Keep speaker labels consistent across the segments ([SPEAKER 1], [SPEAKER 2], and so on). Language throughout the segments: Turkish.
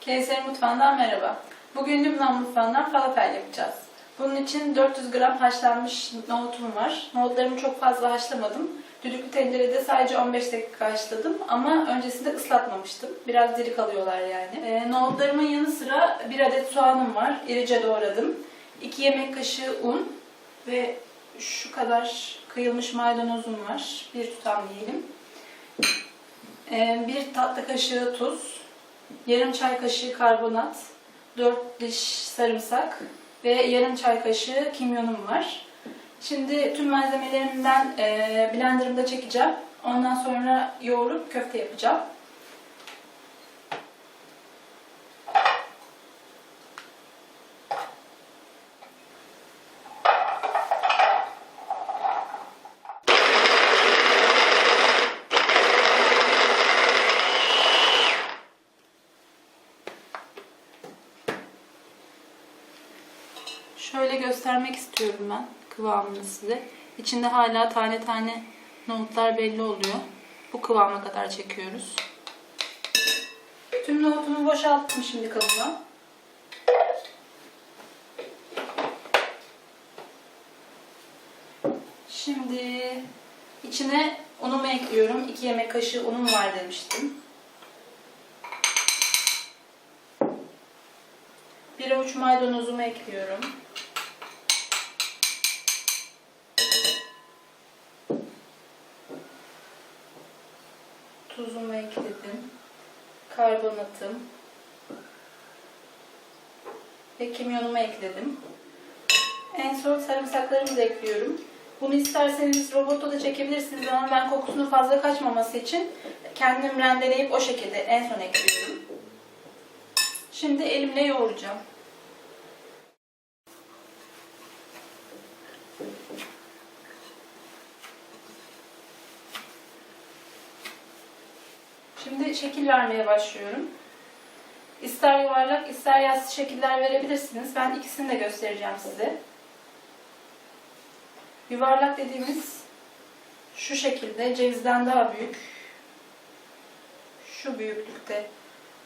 [SPEAKER 1] KSR Mutfağı'ndan merhaba. Bugün Lübnan mutfağından falafel yapacağız. Bunun için 400 gram haşlanmış nohutum var. Nohutlarımı çok fazla haşlamadım. Düdüklü tencerede sadece 15 dakika haşladım ama öncesinde ıslatmamıştım. Biraz diri kalıyorlar yani. Ee, nohutlarımın yanı sıra bir adet soğanım var. İrice doğradım. 2 yemek kaşığı un ve şu kadar kıyılmış maydanozum var. Bir tutam diyelim. Ee, bir tatlı kaşığı tuz, yarım çay kaşığı karbonat, 4 diş sarımsak ve yarım çay kaşığı kimyonum var. Şimdi tüm malzemelerimden e, blenderımda çekeceğim. Ondan sonra yoğurup köfte yapacağım. Şöyle göstermek istiyorum ben kıvamını size. İçinde hala tane tane nohutlar belli oluyor. Bu kıvama kadar çekiyoruz. Tüm nohutumu boşalttım şimdi kabıma. Şimdi içine unumu ekliyorum. 2 yemek kaşığı unum var demiştim. Bir avuç maydanozumu ekliyorum. Tuzumu ekledim. Karbonatım. Ve kimyonumu ekledim. En son sarımsaklarımı da ekliyorum. Bunu isterseniz robotta da çekebilirsiniz ama ben kokusunun fazla kaçmaması için kendim rendeleyip o şekilde en son ekliyorum. Şimdi elimle yoğuracağım. Şimdi şekil vermeye başlıyorum. İster yuvarlak, ister yassı şekiller verebilirsiniz. Ben ikisini de göstereceğim size. Yuvarlak dediğimiz şu şekilde cevizden daha büyük. Şu büyüklükte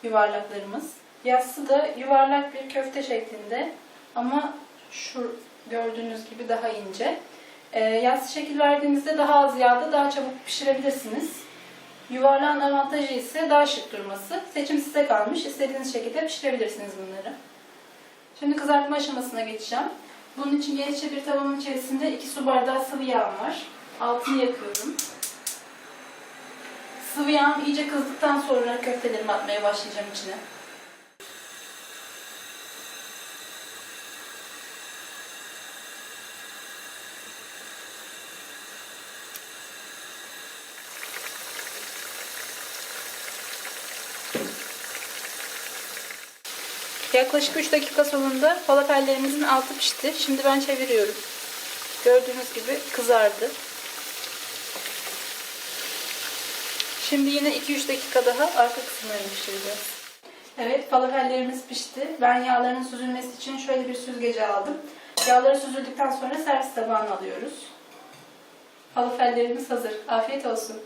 [SPEAKER 1] yuvarlaklarımız. Yassı da yuvarlak bir köfte şeklinde ama şu gördüğünüz gibi daha ince. Ee, yassı şekil verdiğinizde daha az yağda daha çabuk pişirebilirsiniz. Yuvarlağın avantajı ise daha şık durması. Seçim size kalmış. İstediğiniz şekilde pişirebilirsiniz bunları. Şimdi kızartma aşamasına geçeceğim. Bunun için genişçe bir tavanın içerisinde 2 su bardağı sıvı yağım var. Altını yakıyorum. Sıvı yağım iyice kızdıktan sonra köftelerimi atmaya başlayacağım içine. Yaklaşık 3 dakika sonunda falafellerimizin altı pişti. Şimdi ben çeviriyorum. Gördüğünüz gibi kızardı. Şimdi yine 2-3 dakika daha arka kısımlarını pişireceğiz. Evet falafellerimiz pişti. Ben yağların süzülmesi için şöyle bir süzgeci aldım. Yağları süzüldükten sonra servis tabağına alıyoruz. Falafellerimiz hazır. Afiyet olsun.